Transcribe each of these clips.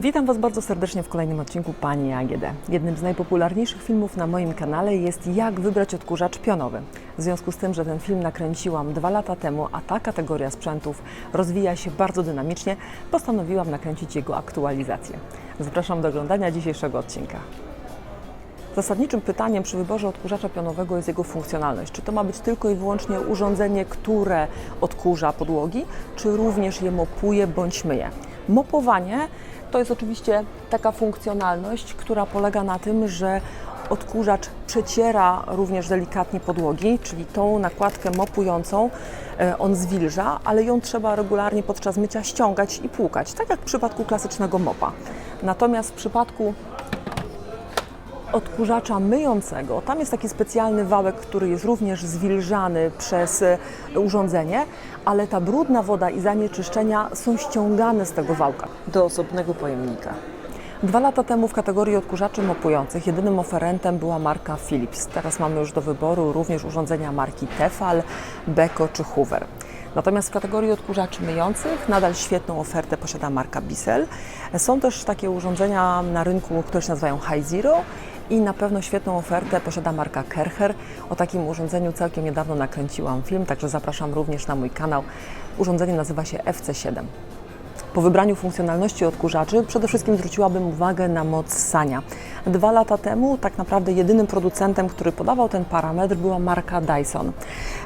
Witam Was bardzo serdecznie w kolejnym odcinku Pani AGD. Jednym z najpopularniejszych filmów na moim kanale jest Jak wybrać odkurzacz pionowy. W związku z tym, że ten film nakręciłam dwa lata temu, a ta kategoria sprzętów rozwija się bardzo dynamicznie, postanowiłam nakręcić jego aktualizację. Zapraszam do oglądania dzisiejszego odcinka. Zasadniczym pytaniem przy wyborze odkurzacza pionowego jest jego funkcjonalność. Czy to ma być tylko i wyłącznie urządzenie, które odkurza podłogi, czy również je mopuje bądź myje? Mopowanie to jest oczywiście taka funkcjonalność, która polega na tym, że odkurzacz przeciera również delikatnie podłogi, czyli tą nakładkę mopującą e, on zwilża, ale ją trzeba regularnie podczas mycia ściągać i płukać, tak jak w przypadku klasycznego mopa. Natomiast w przypadku odkurzacza myjącego. Tam jest taki specjalny wałek, który jest również zwilżany przez e, urządzenie, ale ta brudna woda i zanieczyszczenia są ściągane z tego wałka do osobnego pojemnika. Dwa lata temu w kategorii odkurzaczy mopujących jedynym oferentem była marka Philips. Teraz mamy już do wyboru również urządzenia marki Tefal, Beko czy Hoover. Natomiast w kategorii odkurzaczy myjących nadal świetną ofertę posiada marka Bissell. Są też takie urządzenia na rynku, które się nazywają High Zero i na pewno świetną ofertę posiada marka Kercher. O takim urządzeniu całkiem niedawno nakręciłam film, także zapraszam również na mój kanał. Urządzenie nazywa się FC7. Po wybraniu funkcjonalności odkurzaczy przede wszystkim zwróciłabym uwagę na moc sania. Dwa lata temu tak naprawdę jedynym producentem, który podawał ten parametr była marka Dyson.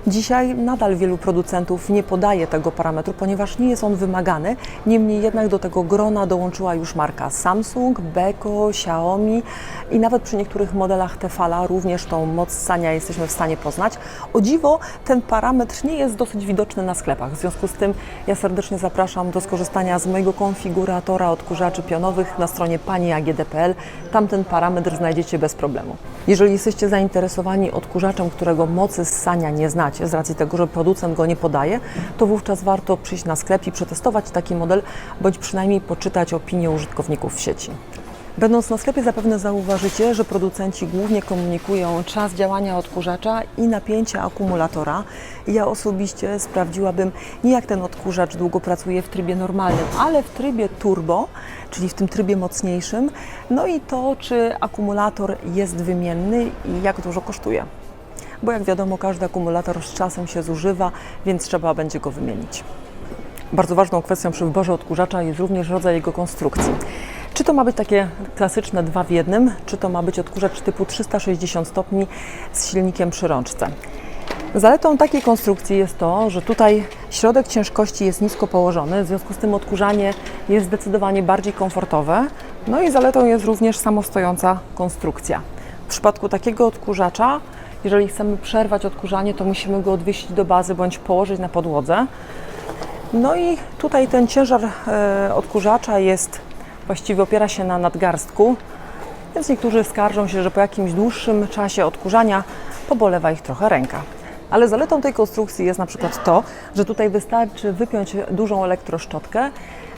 Dzisiaj nadal wielu producentów nie podaje tego parametru, ponieważ nie jest on wymagany. Niemniej jednak do tego grona dołączyła już marka Samsung, Beko, Xiaomi i nawet przy niektórych modelach Tefala również tą moc sania jesteśmy w stanie poznać. O dziwo ten parametr nie jest dosyć widoczny na sklepach. W związku z tym ja serdecznie zapraszam do skorzystania z mojego konfiguratora odkurzaczy pionowych na stronie paniagd.pl. Tam ten parametr znajdziecie bez problemu. Jeżeli jesteście zainteresowani odkurzaczem, którego mocy ssania nie znacie, z racji tego, że producent go nie podaje, to wówczas warto przyjść na sklep i przetestować taki model, bądź przynajmniej poczytać opinie użytkowników w sieci. Będąc na sklepie zapewne zauważycie, że producenci głównie komunikują czas działania odkurzacza i napięcie akumulatora. Ja osobiście sprawdziłabym nie jak ten odkurzacz długo pracuje w trybie normalnym, ale w trybie turbo, czyli w tym trybie mocniejszym, no i to, czy akumulator jest wymienny i jak dużo kosztuje. Bo jak wiadomo, każdy akumulator z czasem się zużywa, więc trzeba będzie go wymienić. Bardzo ważną kwestią przy wyborze odkurzacza jest również rodzaj jego konstrukcji. Czy to ma być takie klasyczne dwa w jednym, czy to ma być odkurzacz typu 360 stopni z silnikiem przy rączce. Zaletą takiej konstrukcji jest to, że tutaj środek ciężkości jest nisko położony, w związku z tym odkurzanie jest zdecydowanie bardziej komfortowe. No i zaletą jest również samostojąca konstrukcja. W przypadku takiego odkurzacza, jeżeli chcemy przerwać odkurzanie, to musimy go odwiesić do bazy bądź położyć na podłodze. No i tutaj ten ciężar e, odkurzacza jest, właściwie opiera się na nadgarstku, więc niektórzy skarżą się, że po jakimś dłuższym czasie odkurzania pobolewa ich trochę ręka. Ale zaletą tej konstrukcji jest na przykład to, że tutaj wystarczy wypiąć dużą elektroszczotkę,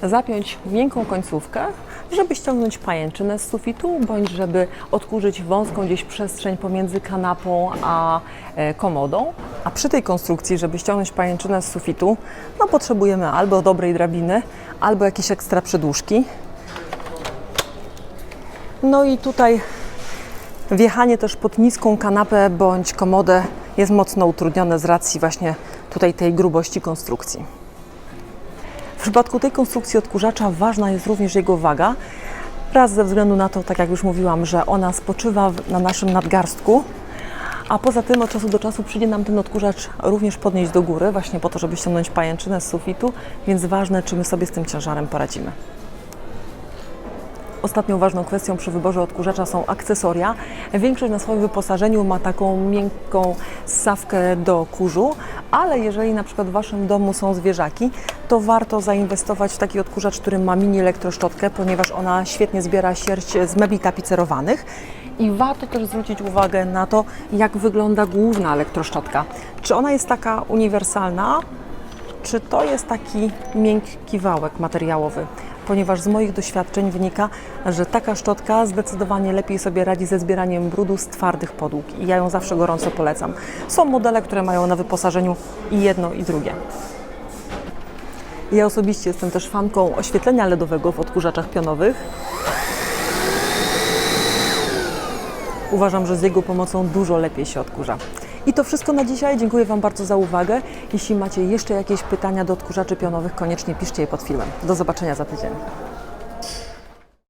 zapiąć miękką końcówkę, żeby ściągnąć pajęczynę z sufitu, bądź żeby odkurzyć wąską gdzieś przestrzeń pomiędzy kanapą a e, komodą. A przy tej konstrukcji, żeby ściągnąć pajęczynę z sufitu, no potrzebujemy albo dobrej drabiny, albo jakieś ekstra przedłużki. No i tutaj wjechanie też pod niską kanapę bądź komodę jest mocno utrudnione z racji właśnie tutaj tej grubości konstrukcji. W przypadku tej konstrukcji odkurzacza ważna jest również jego waga. Raz ze względu na to, tak jak już mówiłam, że ona spoczywa na naszym nadgarstku, a poza tym od czasu do czasu przyjdzie nam ten odkurzacz również podnieść do góry, właśnie po to, żeby ściągnąć pajęczynę z sufitu, więc ważne, czy my sobie z tym ciężarem poradzimy. Ostatnią ważną kwestią przy wyborze odkurzacza są akcesoria. Większość na swoim wyposażeniu ma taką miękką ssawkę do kurzu, ale jeżeli na przykład w Waszym domu są zwierzaki, to warto zainwestować w taki odkurzacz, który ma mini elektroszczotkę, ponieważ ona świetnie zbiera sierść z mebli tapicerowanych. I warto też zwrócić uwagę na to, jak wygląda główna elektroszczotka. Czy ona jest taka uniwersalna, czy to jest taki miękki wałek materiałowy? Ponieważ z moich doświadczeń wynika, że taka szczotka zdecydowanie lepiej sobie radzi ze zbieraniem brudu z twardych podłóg i ja ją zawsze gorąco polecam. Są modele, które mają na wyposażeniu i jedno i drugie. Ja osobiście jestem też fanką oświetlenia LEDowego w odkurzaczach pionowych. Uważam, że z jego pomocą dużo lepiej się odkurza. I to wszystko na dzisiaj. Dziękuję Wam bardzo za uwagę. Jeśli macie jeszcze jakieś pytania do odkurzaczy pionowych, koniecznie piszcie je pod filmem. Do zobaczenia za tydzień.